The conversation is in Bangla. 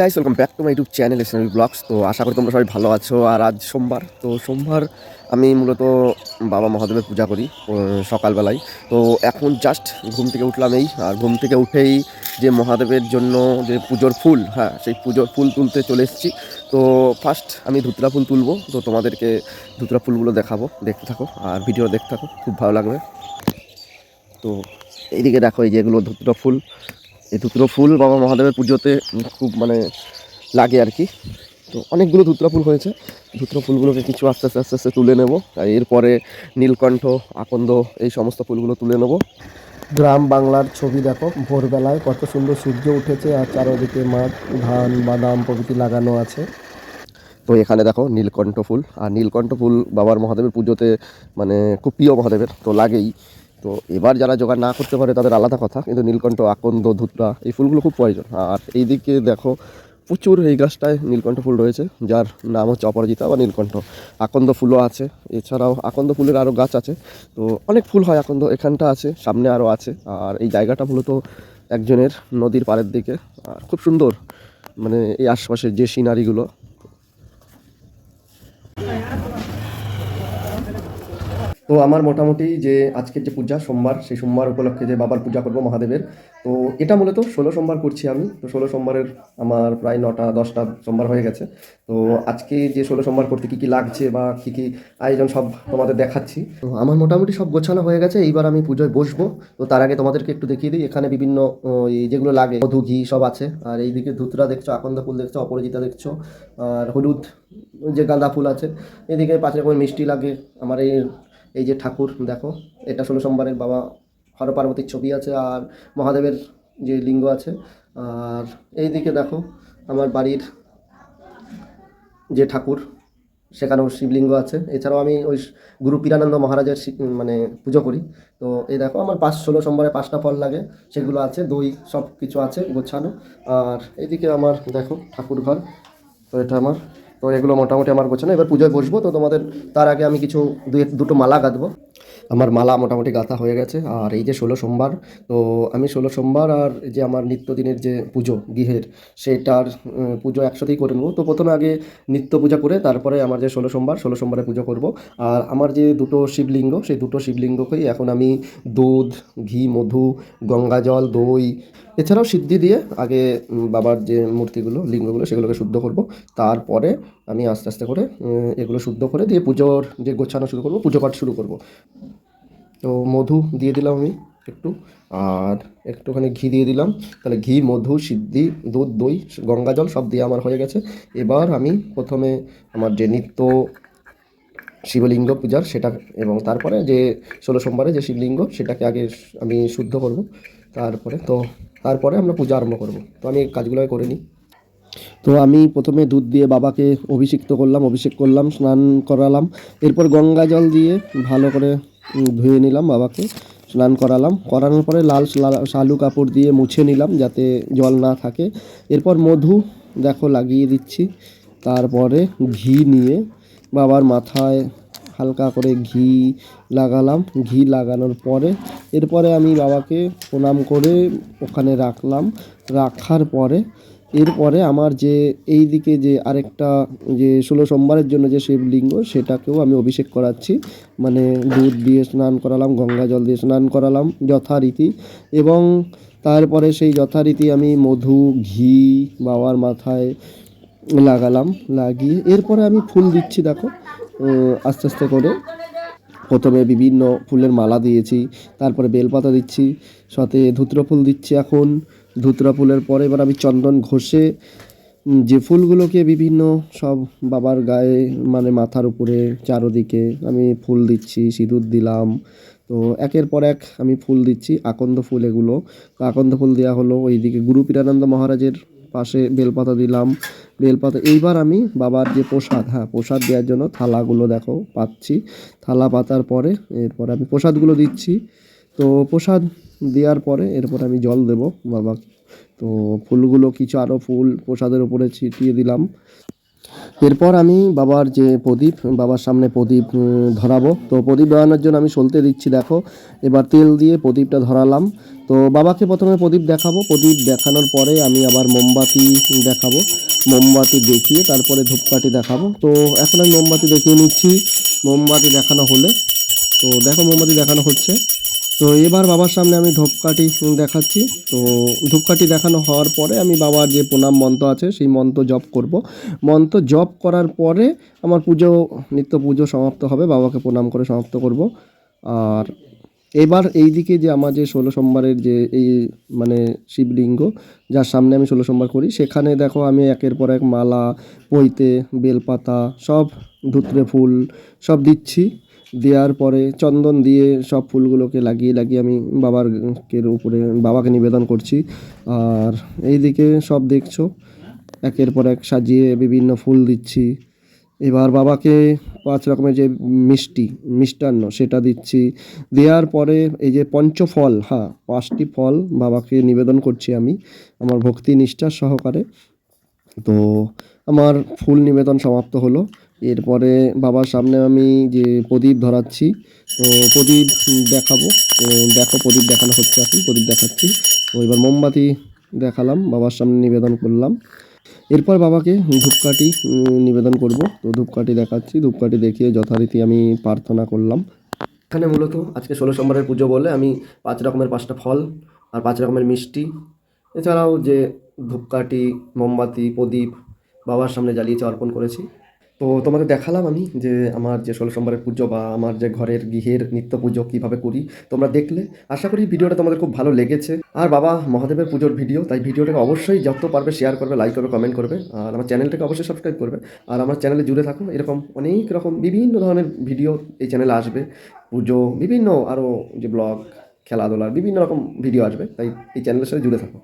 Guys welcome back to my YouTube channel SNL blogs তো আশা করি তোমরা সবাই ভালো আছো। আর আজ সোমবার, তো সোমবার আমি মূলত বাবা মহাদেবের পূজা করি সকালবেলায়। তো এখন জাস্ট ঘুম থেকে উঠলাম এই, আর ঘুম থেকে উঠেই যে মহাদেবের জন্য যে পুজোর ফুল হ্যাঁ সেই পুজোর ফুল তুলতে চলে এসেছি। তো ফার্স্ট আমি ধুতরা ফুল তুলবো, তো তোমাদেরকে ধুতরা ফুলগুলো দেখাবো। দেখতে থাকো, আর ভিডিও দেখতে থাকো, খুব ভালো লাগবে। তো এইদিকে দেখো এই যেগুলো ধুতরা ফুল। এই ধুতরো ফুল বাবা মহাদেবের পুজোতে খুব মানে লাগে আর কি। তো অনেকগুলো ধুতরা ফুল হয়েছে। ধুতরা ফুলগুলোকে কিছু আস্তে আস্তে আস্তে আস্তে তুলে নেব। আর এরপরে নীলকণ্ঠ আকন্দ এই সমস্ত ফুলগুলো তুলে নেব। গ্রাম বাংলার ছবি দেখো ভোরবেলায় কত সুন্দর সূর্য উঠেছে আর চারোদিকে মাঠ ধান বাদাম প্রভৃতি লাগানো আছে। তো এখানে দেখো নীলকণ্ঠ ফুল। আর নীলকণ্ঠ ফুল বাবার মহাদেবের পুজোতে মানে খুব প্রিয় মহাদেবের তো লাগেই। তো এবার যারা জোগাড় না করতে পারে, তাদের আলাদা কথা। কিন্তু নীলকণ্ঠ, আকন্দ, ধুতরা, এই ফুলগুলো খুব প্রয়োজন। আর এইদিকে দেখো, প্রচুর এই গাছটায় নীলকণ্ঠ ফুল রয়েছে, যার নাম হচ্ছে অপরাজিতা বা নীলকণ্ঠ। আকন্দ ফুলও আছে। এছাড়াও আকন্দ ফুলের আরও গাছ আছে। তো অনেক ফুল হয় আকন্দ, এখানটা আছে, সামনে আরও আছে। আর এই জায়গাটা মূলত একজনের নদীর পাড়ের দিকে। খুব সুন্দর মানে এই আশপাশের যে সিনারিগুলো তো আমার মোটামুটি যে আজকের যে পূজা, সোমবার, সেই সোমবার উপলক্ষে যে বাবার পূজা করব মহাদেবের, তো এটা মূলত ষোলো সোমবার করছি আমি। তো ষোলো সোমবারের আমার প্রায় নটা, দশটা সোমবার হয়ে গেছে। তো আজকে যে ষোলো সোমবার করতে কী কী লাগছে বা কী কী আয়োজন সব তোমাদের দেখাচ্ছি। তো আমার মোটামুটি সব গোছানো হয়ে গেছে। এইবার আমি পুজোয় বসবো। তো তার আগে তোমাদেরকে একটু দেখিয়ে দিই। এখানে বিভিন্ন যেগুলো লাগে, মধু, ঘি সব আছে। আর এইদিকে ধুতরা দেখছ, আকন্দ ফুল দেখছ, অপরাজিতা দেখছ, আর হলুদ যে গাঁদা ফুল আছে। এদিকে পাঁচ রকমের মিষ্টি লাগে। আমার এই এই যে ঠাকুর, দেখো, এটা ষোলো সোমবারের বাবা হর পার্বতীর ছবি আছে আর মহাদেবের যে লিঙ্গ আছে। আর এই দিকে দেখো, আমার বাড়ির যে ঠাকুর, সেখানেও শিবলিঙ্গ আছে। এছাড়াও আমি ওই গুরু পীরানন্দ মহারাজের মানে পুজো করি। তো এই দেখো, আমার পাঁচ, ষোলো সোমবারে পাঁচটা ফল লাগে। সেগুলো আছে, দই সব কিছু আছে গোছানো। আর এইদিকে আমার, দেখো ঠাকুর ঘর তো এটা আমার। তো এগুলো মোটামুটি আমার গোছানো। এবার পুজোয় বসবো, তো তোমাদের তার আগে আমি কিছু দুটো মালা গাঁথবো আমার মালা মোটামুটি গাঁথা হয়ে গেছে, আর এই যে ষোলো সোমবার, তো আমি ষোলো সোমবার আর যে আমার নিত্যদিনের যে পুজো, গৃহের, সেটার পুজো একসাথেই করে নেব। তো প্রথমে আগে নিত্য পূজা করে তারপরে আমার যে ষোলো সোমবার, ষোলো সোমবারে পুজো করব। আর আমার যে দুটো শিবলিঙ্গ, সেই দুটো শিবলিঙ্গকেই এখন আমি দুধ, ঘি, মধু, গঙ্গা জল, দই এছাড়াও সিদ্ধি দিয়ে আগে বাবার যে মূর্তিগুলো, লিঙ্গগুলো, সেগুলোকে শুদ্ধ করব। তারপরে আমি আস্তে আস্তে করে এগুলো শুদ্ধ করে দিয়ে পুজোর যে গোছানো শুরু করব, পুজো পাঠ শুরু করব। তো মধু দিয়ে দিলাম আমি একটু, আর একটুখানি ঘি দিয়ে দিলাম। তাহলে ঘি, মধু, সিদ্ধি, দুধ, দই, গঙ্গা জল সব দিয়ে আমার হয়ে গেছে। এবার আমি প্রথমে আমার যে নিত্য শিবলিঙ্গ পূজার সেটা, এবং তারপরে যে ষোলো সোমবারে যে শিবলিঙ্গ, সেটাকে আগে আমি শুদ্ধ করব। তারপরে তো তারপরে আমরা পূজা আরম্ভ করব। তো আমি কাজগুলো করে নিই। তো আমি প্রথমে দুধ দিয়ে বাবাকে অভিষিক্ত করলাম, অভিষেক করলাম, স্নান করালাম। এরপর গঙ্গা জল দিয়ে ভালো করে ধুয়ে নিলাম বাবাকে, স্নান করালাম। করানোর পরে লাল- শালু কাপড় দিয়ে মুছে নিলাম যাতে জল না থাকে। এরপর মধু, দেখো লাগিয়ে দিচ্ছি। তারপরে ঘি নিয়ে বাবার মাথায় হালকা করে ঘি লাগালাম। ঘি লাগানোর পরে এরপরে আমি বাবাকে প্রণাম করে ওখানে রাখলাম। রাখার পরে এরপরে আমার যে এই দিকে যে আরেকটা যে ষোলো সোমবারের জন্য যে শিবলিঙ্গ, সেটাকেও আমি অভিষেক করাচ্ছি। মানে দুধ দিয়ে স্নান করালাম, গঙ্গা জল দিয়ে স্নান করালাম যথারীতি। এবং তারপরে সেই যথারীতি আমি মধু, ঘি বাবার মাথায় লাগালাম, লাগিয়ে এরপরে আমি ফুল দিচ্ছি, দেখো। আস্তে আস্তে করে প্রথমে বিভিন্ন ফুলের মালা দিয়েছি, তারপরে বেলপাতা দিচ্ছি, সাথে ধুতরা ফুল দিচ্ছি এখন। ধুতরা ফুলের পরে এবার আমি চন্দন ঘষে যে ফুলগুলোকে বিভিন্ন সব বাবার গায়ে মানে মাথার উপরে, চারোদিকে আমি ফুল দিচ্ছি, সিঁদুর দিলাম। তো একের পর এক আমি ফুল দিচ্ছি, আকন্দ ফুল এগুলো। তো আকন্দ ফুল দেওয়া হলো ওইদিকে গুরু পীরানন্দ মহারাজের পাশে বেলপাতা দিলাম। বেলপাতা, এইবার আমি বাবার যে প্রসাদ হ্যাঁ প্রসাদ দেওয়ার জন্য থালাগুলো দেখো পাচ্ছি। থালা পাতার পরে এরপর আমি প্রসাদগুলো দিচ্ছি। তো প্রসাদ দেওয়ার পরে এরপর আমি জল দেব বাবাকে তো ফুলগুলো কিছু আরও ফুল প্রসাদের উপরে ছিটিয়ে দিলাম। এরপর আমি বাবার যে প্রদীপ, বাবার সামনে প্রদীপ ধরাবো। তো প্রদীপ ধরানোর জন্য আমি সলতে দিচ্ছি, দেখো। এবার তেল দিয়ে প্রদীপটা ধরালাম। তো বাবাকে প্রথমে প্রদীপ দেখাবো। প্রদীপ দেখানোর পরে আমি আবার মোমবাতি দেখাবো। মোমবাতি দেখিয়ে তারপরে ধূপকাঠি দেখাবো। তো এখন আমি মোমবাতি দেখিয়ে নিচ্ছি। মোমবাতি দেখানো হলে। তো দেখো মোমবাতি দেখানো হচ্ছে। তো এবার বাবার সামনে আমি ধূপকাঠি দেখাচ্ছি। তো ধূপকাঠি দেখানো হওয়ার পরে আমি বাবার যে প্রণাম মন্ত্র আছে, সেই মন্ত্র জপ করব। মন্ত্র জপ করার পরে আমার পুজো, নিত্য পুজো সমাপ্ত হবে। বাবাকে প্রণাম করে সমাপ্ত করব। আর এবার এই দিকে যে আমার যে ষোলো সোমবারের যে এই মানে শিবলিঙ্গ, যার সামনে আমি ষোলো সোমবার করি, সেখানে দেখো আমি একের পর এক মালা পইতে বেলপাতা, সব ধুতরে ফুল সব দিচ্ছি। দেওয়ার পরে চন্দন দিয়ে সব ফুলগুলোকে লাগিয়ে লাগিয়ে আমি বাবার কের উপরে, বাবাকে নিবেদন করছি। আর এইদিকে সব দেখছ, একের পর এক সাজিয়ে বিভিন্ন ফুল দিচ্ছি। এবার বাবাকে পাঁচ রকমের যে মিষ্টি, মিষ্টান্ন সেটা দিচ্ছি। দেওয়ার পরে এই যে পঞ্চফল হ্যাঁ পাঁচটি ফল বাবাকে নিবেদন করছি আমি, আমার ভক্তি নিষ্ঠার সহকারে। তো আমার ফুল নিবেদন সমাপ্ত হলো। এরপরে বাবার সামনে আমি যে প্রদীপ ধরাচ্ছি, তো প্রদীপ দেখাবো। তো দেখো প্রদীপ দেখানো হচ্ছে এখন, প্রদীপ দেখাচ্ছি। তো এবার মোমবাতি দেখালাম, বাবার সামনে নিবেদন করলাম। এরপর বাবাকে ধূপকাঠি নিবেদন করব। তো ধূপকাঠি দেখাচ্ছি। ধূপকাঠি দেখিয়ে যথারীতি আমি প্রার্থনা করলাম। এখানে মূলত আজকে ষোলো সোমবারের পুজো বলে আমি পাঁচ রকমের পাঁচটা ফল আর পাঁচ রকমের মিষ্টি। এছাড়াও যে ধূপকাঠি, মোমবাতি, প্রদীপ বাবার সামনে জ্বালিয়েছে অর্পণ করেছি। তো তোমাদের দেখালাম আমি যে আমার যে ষোলো সোমবারের পুজো বা আমার যে ঘরের গৃহের নিত্য পুজো কীভাবে করি। তোমরা দেখলে। আশা করি ভিডিওটা তোমাদের খুব ভালো লেগেছে। আর বাবা, মহাদেবের পুজোর ভিডিও, তাই ভিডিওটাকে অবশ্যই যত পারবে শেয়ার করবে লাইক করবে কমেন্ট করবে। আর আমার চ্যানেলটাকে অবশ্যই সাবস্ক্রাইব করবে। আর আমার চ্যানেলে জুড়ে থাকুন, এরকম অনেক রকম বিভিন্ন ধরনের ভিডিও এই চ্যানেলে আসবে। পুজো, বিভিন্ন আরও যে ব্লগ খেলাধুলার বিভিন্ন রকম ভিডিও আসবে। তাই এই চ্যানেলের সাথে জুড়ে থাকো।